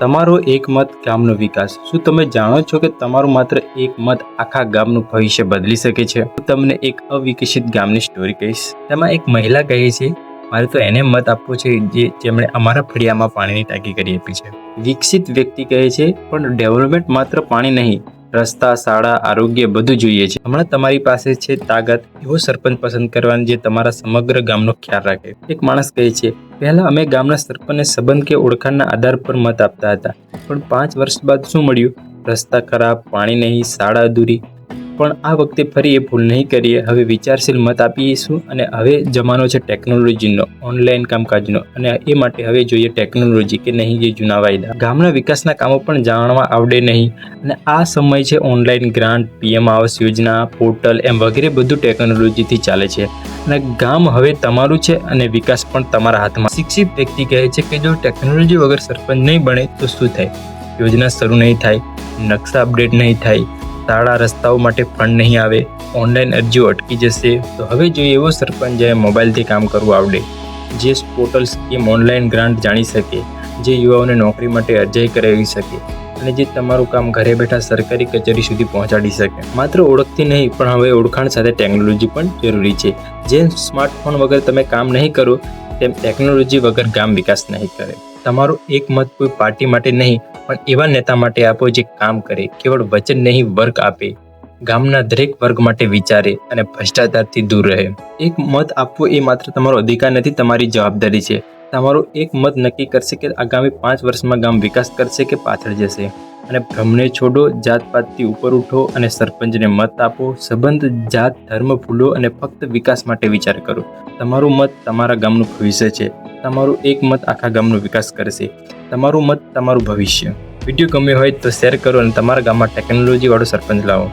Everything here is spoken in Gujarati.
તમારો એક મત ગામનો વિકાસ. શું તમે જાણો છો કે તમારું માત્ર એક મત આખા ગામનું ભવિષ્ય બદલી શકે છે? હું તમને એક અવિકસિત ગામની સ્ટોરી કહીશ. તેમાં એક મહિલા કહે છે, મારે તો એને મત આપવો છે જે જેમણે અમારા ફળિયામાં પાણીની ટાંકી કરી આપી છે. વિકસિત વ્યક્તિ કહે છે, પણ ડેવલપમેન્ટ માત્ર પાણી નહીં રસ્તા, શાળા, આરોગ્ય બધું જોઈએ છે. હમણાં તમારી પાસે છે તાકાત, એવો સરપંચ પસંદ કરવાની જે તમારા સમગ્ર ગામનો ખ્યાલ રાખે. એક માણસ કહે છે, પહેલા અમે ગામના સરપંચને સંબંધ કે ઓળખાણના આધાર પર મત આપતા હતા. પણ પાંચ વર્ષ બાદ શું મળ્યું? રસ્તા ખરાબ, પાણી નહીં, શાળા અધૂરી પણ આ વખતે ફરી એ ભૂલ નહીં કરીએ. હવે વિચારશીલ મત આપીશું અને હવે જમાનો છે ટેકનોલોજીનો, ઓનલાઈન કામકાજનો અને એ માટે હવે જોઈએ ટેકનોલોજી કે નહીં જે જૂના વાયદા. ગામના વિકાસના કામો પણ જાણવા આવડે નહીં અને આ સમય છે online grant, PM Awas Yojana, portal એમ વગેરે બધું ટેકનોલોજીથી ચાલે છે. અને ગામ હવે તમારું છે અને વિકાસ પણ તમારા હાથમાં. શિક્ષિત વ્યક્તિ કહે છે કે જો ટેકનોલોજી વગર સરપંચ નહીં બને તો શું થાય? યોજના શરૂ નહીં થાય, નકશા અપડેટ નહીં થાય શાળા રસ્તાઓ માટે ફંડ નહીં આવે. ઓનલાઈન અરજીઓ અટકી જશે. તો હવે જોઈએ એવો સરપંચ જે મોબાઈલથી કામ કરવું આવડે. જે પોર્ટલ સ્કીમ ઓનલાઈન ગ્રાન્ટ જાણી શકે. જે યુવાઓને નોકરી માટે અરજી કરાવી શકે. અને જે તમારું કામ ઘરે બેઠા સરકારી કચેરી સુધી પહોંચાડી શકે. માત્ર ઓળખથી નહીં, પણ હવે ઓળખાણ સાથે ટેકનોલોજી પણ જરૂરી છે. જેમ સ્માર્ટફોન વગર તમે કામ નહીં કરો, તેમ ટેકનોલોજી વગર ગામ વિકાસ નહીં કરે. તમારો એક મત કોઈ પાર્ટી માટે નહીં, પણ એવા નેતા માટે આપો જે કામ કરે, કેવળ વચન નહીં વર્ક આપે. ગામના દરેક વર્ગ માટે વિચારે અને ભ્રષ્ટાચારથી દૂર રહે. એક મત આપવો એ માત્ર તમારો અધિકાર નથી, તમારી જવાબદારી છે. તમારો એક મત નક્કી કરશે કે આગામી પાંચ વર્ષમાં ગામ વિકાસ કરશે કે પાછળ જશે. અને ભ્રમને છોડો, જાતપાતથી ઉપર ઉઠો અને સરપંચને મત આપો. સંબંધ, જાત, ધર્મ, ભૂલો અને ફક્ત વિકાસ માટે વિચાર કરો. તમારું મત તમારા ગામનું ભવિષ્ય છે. તમારું એક મત આખા ગામનો વિકાસ કરશે. તમારું મત, તમારું ભવિષ્ય. વીડિયો ગમ્યો હોય તો શેર કરો અને તમારા ગામમાં ટેકનોલોજીવાળો સરપંચ લાવો.